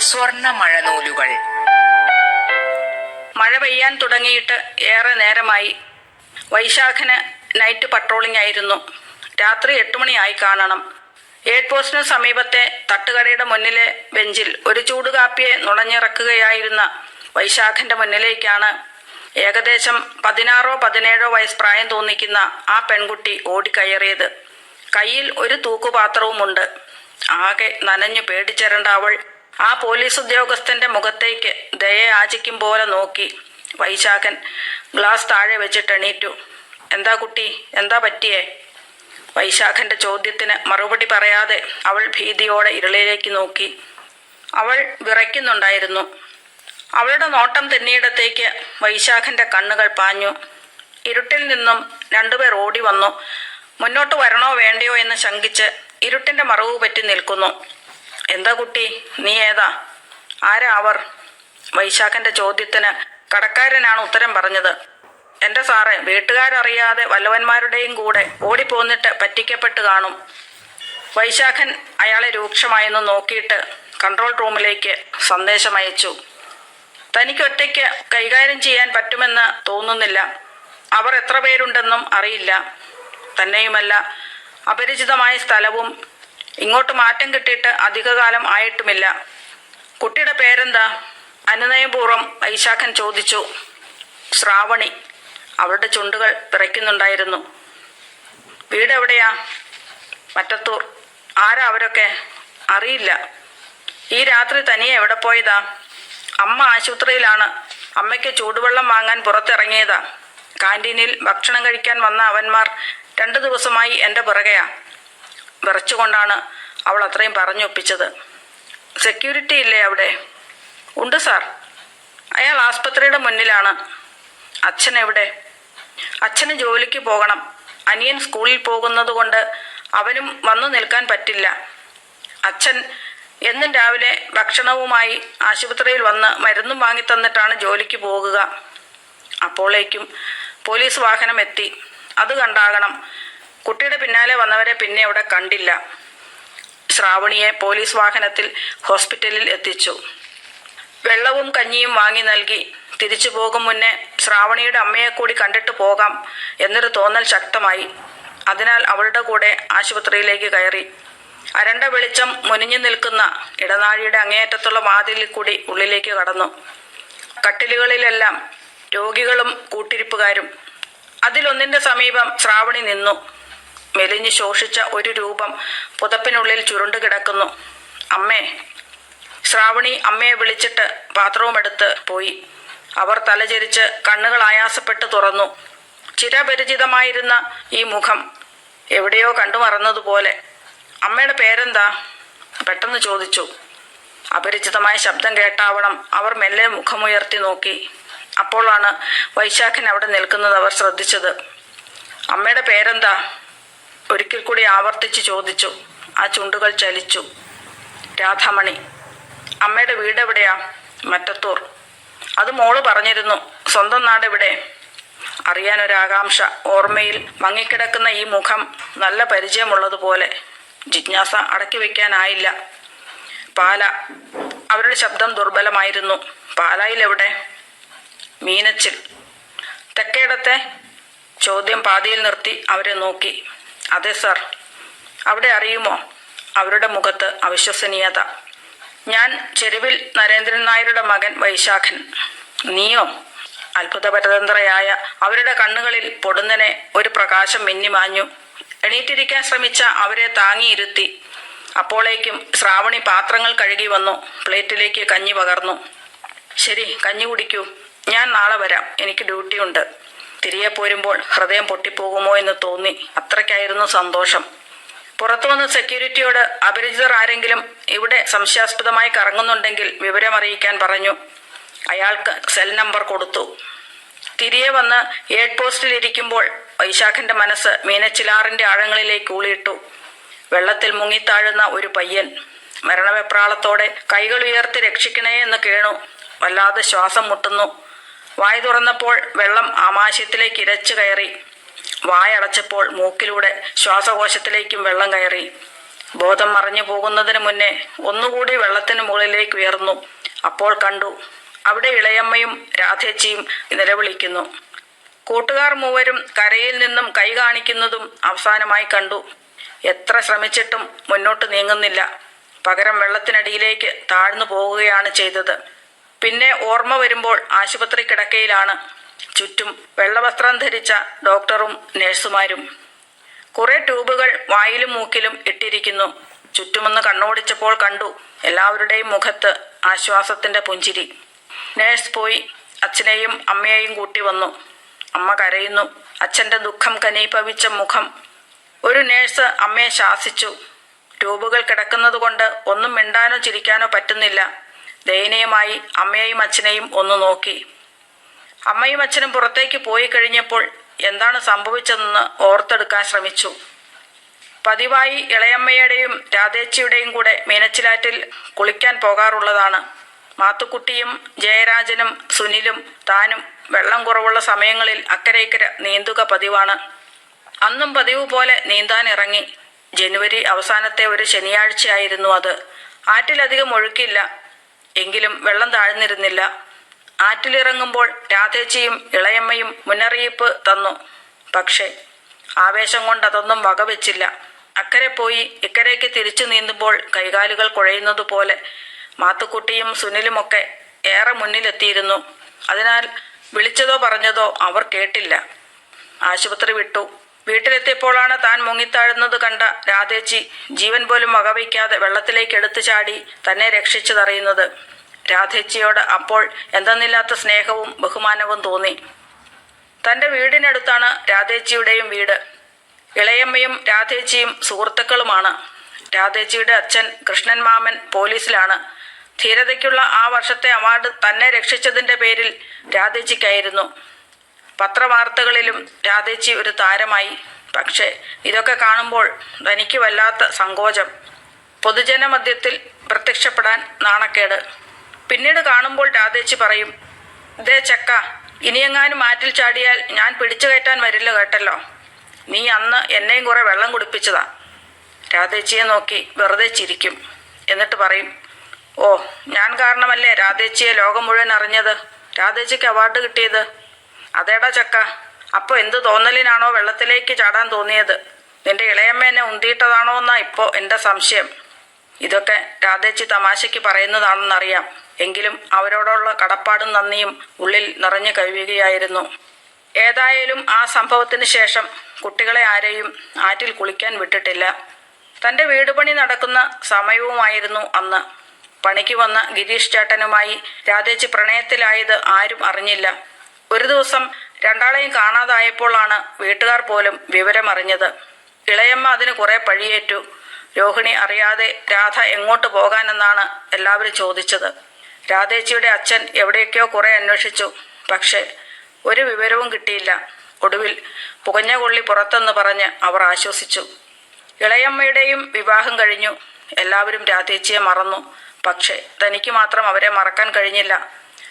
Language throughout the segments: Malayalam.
സ്വർണ മഴനൂലുകൾ മഴ പെയ്യാൻ തുടങ്ങിയിട്ട് ഏറെ നേരമായി. വൈശാഖന് നൈറ്റ് പട്രോളിംഗ് ആയിരുന്നു. രാത്രി എട്ട് മണിയായി കാണണം. എയ്ഡ് പോസ്റ്റിന് സമീപത്തെ തട്ടുകടയുടെ മുന്നിലെ ബെഞ്ചിൽ ഒരു ചൂടുകാപ്പിയെ നുണഞ്ഞിറക്കുകയായിരുന്ന വൈശാഖന്റെ മുന്നിലേക്കാണ് ഏകദേശം പതിനാറോ പതിനേഴോ വയസ്സ് പ്രായം തോന്നിക്കുന്ന ആ പെൺകുട്ടി ഓടിക്കയറിയത്. കയ്യിൽ ഒരു തൂക്കുപാത്രവുമുണ്ട്. ആകെ നനഞ്ഞു പേടിച്ചിരണ്ട അവൾ. ആ പോലീസ് ഉദ്യോഗസ്ഥന്റെ മുഖത്തേക്ക് ദയ ആചിക്കും പോലെ നോക്കി. വൈശാഖൻ ഗ്ലാസ് താഴെ വെച്ചിട്ട് എണീറ്റു. എന്താ കുട്ടി? എന്താ പറ്റിയേ? വൈശാഖന്റെ ചോദ്യത്തിന് മറുപടി പറയാതെ അവൾ ഭീതിയോടെ ഇരുളിലേക്ക് നോക്കി. അവൾ വിറയ്ക്കുന്നുണ്ടായിരുന്നു. അവളുടെ നോട്ടം തെന്നിയിടത്തേക്ക് വൈശാഖന്റെ കണ്ണുകൾ പാഞ്ഞു. ഇരുട്ടിൽ നിന്നും രണ്ടുപേർ ഓടി വന്നു. മുന്നോട്ട് വരണോ വേണ്ടയോ? എന്ന് ശങ്കിച്ച് ഇരുട്ടിന്റെ മറവ് പറ്റി നിൽക്കുന്നു. എന്താ കുട്ടി? നീ ഏതാ? ആരാ അവർ? വൈശാഖന്റെ ചോദ്യത്തിന് കടക്കാരനാണ് ഉത്തരം പറഞ്ഞത്. എന്റെ സാറേ വീട്ടുകാരറിയാതെ വല്ലവന്മാരുടെയും കൂടെ ഓടിപ്പോന്നിട്ട് പറ്റിക്കപ്പെട്ട് കാണും. വൈശാഖൻ അയാളെ രൂക്ഷമായെന്ന് നോക്കിയിട്ട് കൺട്രോൾ റൂമിലേക്ക് സന്ദേശം അയച്ചു. തനിക്ക് ഒറ്റയ്ക്ക് കൈകാര്യം ചെയ്യാൻ പറ്റുമെന്ന് തോന്നുന്നില്ല. അവർ എത്ര പേരുണ്ടെന്നും അറിയില്ല. തന്നെയുമല്ല അപരിചിതമായ സ്ഥലവും ഇങ്ങോട്ട് മാറ്റം കിട്ടിയിട്ട് അധികകാലം ആയിട്ടുമില്ല. കുട്ടിയുടെ പേരെന്താ? അനുനയപൂർവം വൈശാഖൻ ചോദിച്ചു. ശ്രാവണി അവളുടെ ചുണ്ടുകൾ പിറയ്ക്കുന്നുണ്ടായിരുന്നു. വീട് എവിടെയാ മറ്റത്തൂർ. ആരാ അവരൊക്കെ? അറിയില്ല. ഈ രാത്രി തനിയെ എവിടെ പോയതാ? അമ്മ ആശുപത്രിയിലാണ്. അമ്മയ്ക്ക് ചൂടുവെള്ളം വാങ്ങാൻ പുറത്തിറങ്ങിയതാ. കാന്റീനിൽ ഭക്ഷണം കഴിക്കാൻ വന്ന അവന്മാർ രണ്ടു ദിവസമായി എന്റെ പിറകെയാ. വിറച്ചുകൊണ്ടാണ് അവൾ അത്രയും പറഞ്ഞൊപ്പിച്ചത്. സെക്യൂരിറ്റി ഇല്ലേ അവിടെ? ഉണ്ട് സാർ. അയാൾ ആസ്പത്രിയുടെ മുന്നിലാണ്. അച്ഛൻ എവിടെ? അച്ഛന് ജോലിക്ക് പോകണം. അനിയൻ സ്കൂളിൽ പോകുന്നത് കൊണ്ട് അവനും വന്നു നിൽക്കാൻ പറ്റില്ല. അച്ഛൻ എന്നും രാവിലെ ഭക്ഷണവുമായി ആശുപത്രിയിൽ വന്ന് മരുന്നും വാങ്ങി തന്നിട്ടാണ് ജോലിക്ക് പോകുക. അപ്പോഴേക്കും പോലീസ് വാഹനം എത്തി അത് കണ്ടാകണം. കുട്ടിയുടെ പിന്നാലെ വന്നവരെ പിന്നെ അവിടെ കണ്ടില്ല. ശ്രാവണിയെ പോലീസ് വാഹനത്തിൽ ഹോസ്പിറ്റലിൽ എത്തിച്ചു. വെള്ളവും കഞ്ഞിയും വാങ്ങി നൽകി. തിരിച്ചു പോകും മുന്നേ ശ്രാവണിയുടെ അമ്മയെ കൂടി കണ്ടിട്ട് പോകാം എന്നൊരു തോന്നൽ ശക്തമായി. അതിനാൽ അവളുടെ കൂടെ ആശുപത്രിയിലേക്ക് കയറി. അരണ്ട വെളിച്ചം മുനിഞ്ഞു നിൽക്കുന്ന ഇടനാഴിയുടെ അങ്ങേയറ്റത്തുള്ള വാതിലിൽ കൂടി ഉള്ളിലേക്ക് കടന്നു. കട്ടിലുകളിലെല്ലാം രോഗികളും കൂട്ടിരിപ്പുകാരും അതിലൊന്നിന്റെ സമീപം ശ്രാവണി നിന്നു. മെലിഞ്ഞു ശോഷിച്ച ഒരു രൂപം പുതപ്പിനുള്ളിൽ ചുരുണ്ടു കിടക്കുന്നു. അമ്മേ ശ്രാവണി അമ്മയെ വിളിച്ചിട്ട് പാത്രവുമെടുത്ത് പോയി. അവർ തലചരിച്ച് കണ്ണുകൾ ആയാസപ്പെട്ട് തുറന്നു. ചിരപരിചിതമായിരുന്ന ഈ മുഖം എവിടെയോ കണ്ടു മറന്നതുപോലെ. അമ്മയുടെ പേരെന്താ? പെട്ടെന്ന് ചോദിച്ചു. അപരിചിതമായ ശബ്ദം കേട്ടാവണം. അവർ മെല്ലെ മുഖമുയർത്തി നോക്കി. അപ്പോഴാണ് വൈശാഖൻ അവിടെ നിൽക്കുന്നത് അവർ ശ്രദ്ധിച്ചത്. അമ്മയുടെ പേരെന്താ? ഒരിക്കൽ കൂടി ആവർത്തിച്ച് ചോദിച്ചു. ആ ചുണ്ടുകൾ ചലിച്ചു. രാധാമണി അമ്മയുടെ വീട് എവിടെയാ? മറ്റത്തൂർ. അത് മോൾ പറഞ്ഞിരുന്നു. സ്വന്തം നാട് എവിടെ? അറിയാനൊരാകാംക്ഷ. ഓർമ്മയിൽ മങ്ങിക്കിടക്കുന്ന ഈ മുഖം നല്ല പരിചയമുള്ളതുപോലെ. ജിജ്ഞാസ അടക്കി വയ്ക്കാനായില്ല. പാല. അവരുടെ ശബ്ദം ദുർബലമായിരുന്നു. പാലായിൽ എവിടെ മീനച്ചിൽ. തെക്കേടത്തെ ചോദ്യം പാതിയിൽ നിർത്തി അവരെ നോക്കി. അതെ സാർ. അവിടെ അറിയുമോ? അവരുടെ മുഖത്ത് അവിശ്വസനീയത. ഞാൻ ചെരുവിൽ നരേന്ദ്രൻ നായരുടെ മകൻ വൈശാഖൻ. നീയോ? അത്ഭുതപരതന്ത്രയായ അവരുടെ കണ്ണുകളിൽ പൊടുന്നനെ ഒരു പ്രകാശം മിന്നിമാഞ്ഞു എണീറ്റിരിക്കാൻ ശ്രമിച്ച അവരെ താങ്ങിയിരുത്തി. അപ്പോളേക്കും ശ്രാവണി പാത്രങ്ങൾ കഴുകി വന്നു. പ്ലേറ്റിലേക്ക് കഞ്ഞി പകർന്നു. ശരി കഞ്ഞി കുടിക്കൂ. ഞാൻ നാളെ വരാം. എനിക്ക് ഡ്യൂട്ടി ഉണ്ട്. തിരികെ പോരുമ്പോൾ ഹൃദയം പൊട്ടിപ്പോകുമോ എന്ന് തോന്നി. അത്രയ്ക്കായിരുന്നു സന്തോഷം. പുറത്തു വന്ന സെക്യൂരിറ്റിയോട് അപരിചിതർ ആരെങ്കിലും ഇവിടെ സംശയാസ്പദമായി കറങ്ങുന്നുണ്ടെങ്കിൽ വിവരം അറിയിക്കാൻ പറഞ്ഞു. അയാൾക്ക് സെൽ നമ്പർ കൊടുത്തു. തിരികെ വന്ന് എയ്ഡ് പോസ്റ്റിൽ ഇരിക്കുമ്പോൾ വൈശാഖന്റെ മനസ്സ് മീനച്ചിലാറിന്റെ ആഴങ്ങളിലേക്ക് ഊളിയിട്ടു. വെള്ളത്തിൽ മുങ്ങിത്താഴുന്ന ഒരു പയ്യൻ മരണവെപ്രാളത്തോടെ കൈകൾ ഉയർത്തി രക്ഷിക്കണേ എന്ന് കേണു. വല്ലാതെ ശ്വാസം മുട്ടുന്നു. വായ തുറന്നപ്പോൾ വെള്ളം ആമാശയത്തിലേക്ക് ഇരച്ചു കയറി. വായടച്ചപ്പോൾ മൂക്കിലൂടെ ശ്വാസകോശത്തിലേക്കും വെള്ളം കയറി. ബോധം മറിഞ്ഞു പോകുന്നതിന് മുന്നേ ഒന്നുകൂടി വെള്ളത്തിന് മുകളിലേക്ക് ഉയർന്നു. അപ്പോൾ കണ്ടു. അവിടെ ഇളയമ്മയും രാധേച്ചിയും നിലവിളിക്കുന്നു. കൂട്ടുകാർ മൂവരും കരയിൽ നിന്നും കൈ കാണിക്കുന്നതും അവസാനമായി കണ്ടു. എത്ര ശ്രമിച്ചിട്ടും മുന്നോട്ട് നീങ്ങുന്നില്ല. പകരം വെള്ളത്തിനടിയിലേക്ക് താഴ്ന്നു പോവുകയാണ് ചെയ്തത്. പിന്നെ ഓർമ്മ വരുമ്പോൾ ആശുപത്രി കിടക്കയിലാണ്. ചുറ്റും വെള്ളവസ്ത്രം ധരിച്ച ഡോക്ടറും നഴ്സുമാരും. കുറെ ട്യൂബുകൾ വായിലും മൂക്കിലും ഇട്ടിരിക്കുന്നു. ചുറ്റുമൊന്ന് കണ്ണോടിച്ചപ്പോൾ കണ്ടു എല്ലാവരുടെയും മുഖത്ത് ആശ്വാസത്തിന്റെ പുഞ്ചിരി. നേഴ്സ് പോയി അച്ഛനെയും അമ്മയെയും കൂട്ടി വന്നു. അമ്മ കരയുന്നു അച്ഛന്റെ ദുഃഖം കനീപവിച്ച മുഖം. ഒരു നേഴ്സ് അമ്മയെ ശാസിച്ചു. ട്യൂബുകൾ കിടക്കുന്നത് കൊണ്ട് ഒന്നും മിണ്ടാനോ ചിരിക്കാനോ പറ്റുന്നില്ല. ദയനീയമായി അമ്മയെയും അച്ഛനെയും ഒന്ന് നോക്കി. അമ്മയും അച്ഛനും പുറത്തേക്ക് പോയി കഴിഞ്ഞപ്പോൾ എന്താണ് സംഭവിച്ചതെന്ന് ഓർത്തെടുക്കാൻ ശ്രമിച്ചു. പതിവായി ഇളയമ്മയുടെയും രാധേച്ചിയുടെയും കൂടെ മീനച്ചിലാറ്റിൽ കുളിക്കാൻ പോകാറുള്ളതാണ്. മാത്തുക്കുട്ടിയും ജയരാജനും സുനിലും താനും വെള്ളം കുറവുള്ള സമയങ്ങളിൽ അക്കരെ ഇക്കരെ നീന്തുക പതിവാണ്. അന്നും പതിവ് പോലെ നീന്താൻ ഇറങ്ങി. ജനുവരി അവസാനത്തെ ഒരു ശനിയാഴ്ചയായിരുന്നു അത്. ആറ്റിലധികം ഒഴുക്കില്ല. എങ്കിലും വെള്ളം താഴ്ന്നിരുന്നില്ല. ആറ്റിലിറങ്ങുമ്പോൾ രാധേച്ചിയും ഇളയമ്മയും മുന്നറിയിപ്പ് തന്നു. പക്ഷേ ആവേശം കൊണ്ട് അതൊന്നും വകവെച്ചില്ല. അക്കരെ പോയി ഇക്കരയ്ക്ക് തിരിച്ചു നീന്തുമ്പോൾ കൈകാലുകൾ കുഴയുന്നത് പോലെ മാത്തുക്കുട്ടിയും സുനിലുമൊക്കെ ഏറെ മുന്നിലെത്തിയിരുന്നു. അതിനാൽ വിളിച്ചതോ പറഞ്ഞതോ അവർ കേട്ടില്ല. ആശുപത്രി വിട്ടു. വീട്ടിലെത്തിയപ്പോഴാണ് താൻ മുങ്ങിത്താഴുന്നത് കണ്ട രാധേച്ചി ജീവൻ പോലും വകവയ്ക്കാതെ വെള്ളത്തിലേക്ക് എടുത്തു ചാടി തന്നെ രക്ഷിച്ചതറിയുന്നത് രാധേച്ചിയോട് അപ്പോൾ എന്തെന്നില്ലാത്ത സ്നേഹവും ബഹുമാനവും തോന്നി. തന്റെ വീടിനടുത്താണ് രാധേച്ചിയുടെയും വീട്. ഇളയമ്മയും രാധേച്ചിയും സുഹൃത്തുക്കളുമാണ്. രാധേച്ചിയുടെ അച്ഛൻ കൃഷ്ണൻ മാമൻ പോലീസിലാണ്. ധീരതയ്ക്കുള്ള ആ വർഷത്തെ അവാർഡ് തന്നെ രക്ഷിച്ചതിന്റെ പേരിൽ രാധേച്ചിക്കായിരുന്നു. പത്രവാർത്തകളിലും രാധേച്ചി ഒരു താരമായി. പക്ഷേ ഇതൊക്കെ കാണുമ്പോൾ തനിക്ക് വല്ലാത്ത സങ്കോചം. പൊതുജന മധ്യത്തിൽ പ്രത്യക്ഷപ്പെടാൻ നാണക്കേട്. പിന്നീട് കാണുമ്പോൾ രാധേച്ചി പറയും ദേ ചക്ക ഇനിയെങ്ങാനും മാറ്റിൽ ചാടിയാൽ ഞാൻ പിടിച്ചു കയറ്റാൻ വരില്ല കേട്ടല്ലോ. നീ അന്ന് എന്നെയും കുറെ വെള്ളം കുടിപ്പിച്ചതാ. രാധേച്ചിയെ നോക്കി വെറുതെ ചിരിക്കും. എന്നിട്ട് പറയും ഓ ഞാൻ കാരണമല്ലേ രാധേച്ചിയെ ലോകം മുഴുവൻ അറിഞ്ഞത്? രാധേച്ചിക്ക് അവാർഡ് കിട്ടിയത്? അതേടാ ചക്ക. അപ്പോൾ എന്ത് തോന്നലിനാണോ വെള്ളത്തിലേക്ക് ചാടാൻ തോന്നിയത്? നിന്റെ ഇളയമ്മേനെ ഉന്തിയിട്ടതാണോ എന്നാ ഇപ്പോ എന്റെ സംശയം. ഇതൊക്കെ രാധേച്ചി തമാശയ്ക്ക് പറയുന്നതാണെന്നറിയാം. എങ്കിലും അവരോടുള്ള കടപ്പാടും നന്ദിയും ഉള്ളിൽ നിറഞ്ഞു കവിയുകയായിരുന്നു. ഏതായാലും ആ സംഭവത്തിന് ശേഷം കുട്ടികളെ ആരെയും ആറ്റിൽ കുളിക്കാൻ വിട്ടിട്ടില്ല. തന്റെ വീട് പണി നടക്കുന്ന സമയവുമായിരുന്നു അന്ന്. പണിക്ക് വന്ന ഗിരീഷ് ചേട്ടനുമായി രാധേച്ചി പ്രണയത്തിലായത് ആരും അറിഞ്ഞില്ല. ഒരു ദിവസം രണ്ടാളെയും കാണാതായപ്പോഴാണ് വീട്ടുകാർ പോലും വിവരമറിഞ്ഞത്. ഇളയമ്മ അതിന് കുറെ പഴിയേറ്റു. രോഹിണി അറിയാതെ രാധ എങ്ങോട്ട് പോകാനെന്നാണ് എല്ലാവരും ചോദിച്ചത്. രാധേച്ചിയുടെ അച്ഛൻ എവിടെയൊക്കെയോ കുറെ അന്വേഷിച്ചു. പക്ഷേ ഒരു വിവരവും കിട്ടിയില്ല. ഒടുവിൽ പുകഞ്ഞ കൊള്ളി പുറത്തെന്ന് പറഞ്ഞ് അവർ ആശ്വസിച്ചു. ഇളയമ്മയുടെയും വിവാഹം കഴിഞ്ഞു. എല്ലാവരും രാധേച്ചിയെ മറന്നു. പക്ഷേ തനിക്ക് മാത്രം അവരെ മറക്കാൻ കഴിഞ്ഞില്ല.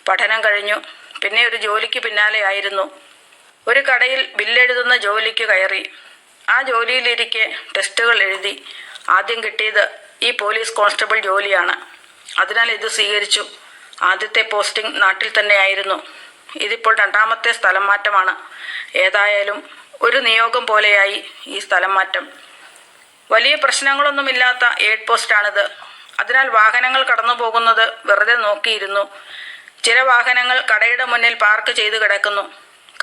പഠനം കഴിഞ്ഞു. പിന്നെ ഒരു ജോലിക്ക് പിന്നാലെയായിരുന്നു ഒരു കടയിൽ ബില്ലെഴുതുന്ന ജോലിക്ക് കയറി. ആ ജോലിയിലിരിക്കെ ടെസ്റ്റുകൾ എഴുതി. ആദ്യം കിട്ടിയത് ഈ പോലീസ് കോൺസ്റ്റബിൾ ജോലിയാണ്. അതിനാൽ ഇത് സ്വീകരിച്ചു. ആദ്യത്തെ പോസ്റ്റിംഗ് നാട്ടിൽ തന്നെയായിരുന്നു ഇതിപ്പോൾ രണ്ടാമത്തെ സ്ഥലം മാറ്റമാണ്. ഏതായാലും ഒരു നിയോഗം പോലെയായി ഈ സ്ഥലം മാറ്റം. വലിയ പ്രശ്നങ്ങളൊന്നുമില്ലാത്ത എയ്ഡ് പോസ്റ്റാണിത്. അതിനാൽ വാഹനങ്ങൾ കടന്നു പോകുന്നത് വെറുതെ നോക്കിയിരുന്നു. ചില വാഹനങ്ങൾ കടയുടെ മുന്നിൽ പാർക്ക് ചെയ്തു കിടക്കുന്നു.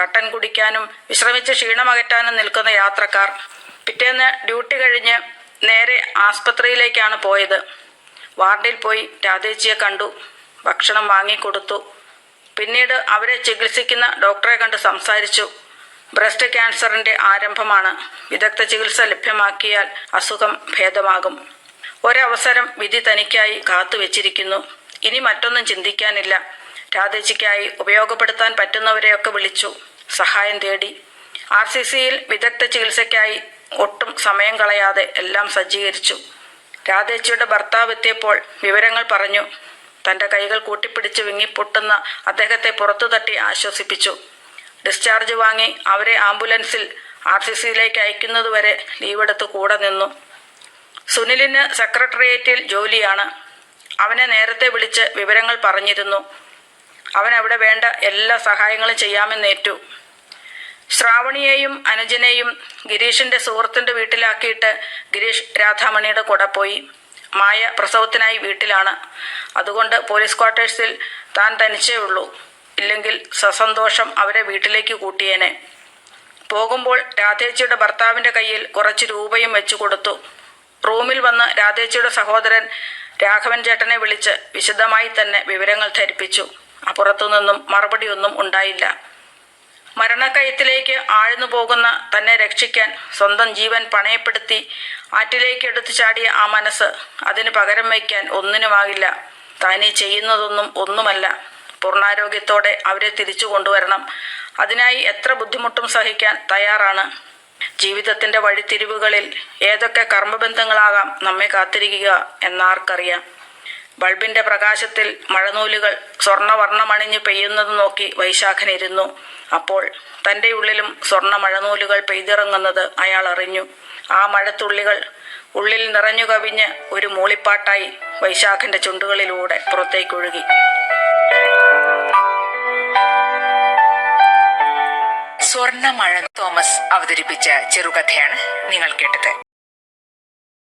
കട്ടൻ കുടിക്കാനും വിശ്രമിച്ച് ക്ഷീണമകറ്റാനും നിൽക്കുന്ന യാത്രക്കാർ പിറ്റേന്ന് ഡ്യൂട്ടി കഴിഞ്ഞ് നേരെ ആസ്പത്രിയിലേക്കാണ് പോയത്. വാർഡിൽ പോയി രാധേച്ചിയെ കണ്ടു. ഭക്ഷണം വാങ്ങിക്കൊടുത്തു. പിന്നീട് അവരെ ചികിത്സിക്കുന്ന ഡോക്ടറെ കണ്ട് സംസാരിച്ചു. ബ്രസ്റ്റ് ക്യാൻസറിന്റെ ആരംഭമാണ്. വിദഗ്ധ ചികിത്സ ലഭ്യമാക്കിയാൽ അസുഖം ഭേദമാകും. ഒരവസരം വിധി തനിക്കായി കാത്തുവെച്ചിരിക്കുന്നു. ഇനി മറ്റൊന്നും ചിന്തിക്കാനില്ല. രാധേച്ചിക്കായി ഉപയോഗപ്പെടുത്താൻ പറ്റുന്നവരെയൊക്കെ വിളിച്ചു. സഹായം തേടി. ആർ സി സിയിൽ വിദഗ്ധ ചികിത്സയ്ക്കായി ഒട്ടും സമയം കളയാതെ എല്ലാം സജ്ജീകരിച്ചു. രാധേച്ചിയുടെ ഭർത്താവ് എത്തിയപ്പോൾ വിവരങ്ങൾ പറഞ്ഞു. തന്റെ കൈകൾ കൂട്ടിപ്പിടിച്ച് വിങ്ങിപ്പൊട്ടുന്ന അദ്ദേഹത്തെ പുറത്തു തട്ടി ആശ്വസിപ്പിച്ചു. ഡിസ്ചാർജ് വാങ്ങി അവരെ ആംബുലൻസിൽ ആർ സി സിയിലേക്ക് അയക്കുന്നതുവരെ ലീവെടുത്ത് കൂടെ നിന്നു. സുനിലിന് സെക്രട്ടേറിയറ്റിൽ ജോലിയാണ്. അവനെ നേരത്തെ വിളിച്ച് വിവരങ്ങൾ പറഞ്ഞിരുന്നു. അവൻ അവിടെ വേണ്ട എല്ലാ സഹായങ്ങളും ചെയ്യാമെന്നേറ്റു ശ്രാവണിയെയും അനുജനെയും ഗിരീഷിന്റെ സുഹൃത്തിന്റെ വീട്ടിലാക്കിയിട്ട് ഗിരീഷ് രാധാമണിയുടെ കൂടെ പോയി. മായ പ്രസവത്തിനായി വീട്ടിലാണ്. അതുകൊണ്ട് പോലീസ് ക്വാർട്ടേഴ്സിൽ താൻ തനിച്ചേ ഉള്ളൂ. ഇല്ലെങ്കിൽ സസന്തോഷം അവരെ വീട്ടിലേക്ക് കൂട്ടിയേനെ. പോകുമ്പോൾ രാധേച്ചിയുടെ ഭർത്താവിന്റെ കയ്യിൽ കുറച്ച് രൂപയും വെച്ചു കൊടുത്തു. റൂമിൽ വന്ന് രാധേച്ചിയുടെ സഹോദരൻ രാഘവൻ ചേട്ടനെ വിളിച്ച് വിശദമായി തന്നെ വിവരങ്ങൾ ധരിപ്പിച്ചു. അപ്പുറത്തുനിന്നും മറുപടിയൊന്നും ഉണ്ടായില്ല. മരണക്കയത്തിലേക്ക് ആഴ്ന്നു പോകുന്ന തന്നെ രക്ഷിക്കാൻ സ്വന്തം ജീവൻ പണയപ്പെടുത്തി ആറ്റിലേക്ക് എടുത്തു ചാടിയ ആ മനസ്സ് അതിന് പകരം വയ്ക്കാൻ ഒന്നിനുമാകില്ല. താനീ ചെയ്യുന്നതൊന്നും ഒന്നുമല്ല. പൂർണാരോഗ്യത്തോടെ അവരെ തിരിച്ചു കൊണ്ടുവരണം. അതിനായി എത്ര ബുദ്ധിമുട്ടും സഹിക്കാൻ തയ്യാറാണ്. ജീവിതത്തിന്റെ വഴിത്തിരിവുകളിൽ ഏതൊക്കെ കർമ്മബന്ധങ്ങളാകാം നമ്മെ കാത്തിരിക്കുക എന്നാർക്കറിയാം. ബൾബിന്റെ പ്രകാശത്തിൽ മഴനൂലുകൾ സ്വർണവർണമണിഞ്ഞ് പെയ്യുന്നത് നോക്കി വൈശാഖൻ ഇരുന്നു. അപ്പോൾ തന്റെ ഉള്ളിലും സ്വർണ മഴനൂലുകൾ പെയ്തിറങ്ങുന്നത് അയാൾ അറിഞ്ഞു. ആ മഴത്തുള്ളികൾ ഉള്ളിൽ നിറഞ്ഞു കവിഞ്ഞ് ഒരു മൂളിപ്പാട്ടായി വൈശാഖന്റെ ചുണ്ടുകളിലൂടെ പുറത്തേക്കൊഴുകി. സ്വർണ മഴ തോമസ് അവതരിപ്പിച്ച ചെറുകഥയാണ് നിങ്ങൾ കേട്ടത്.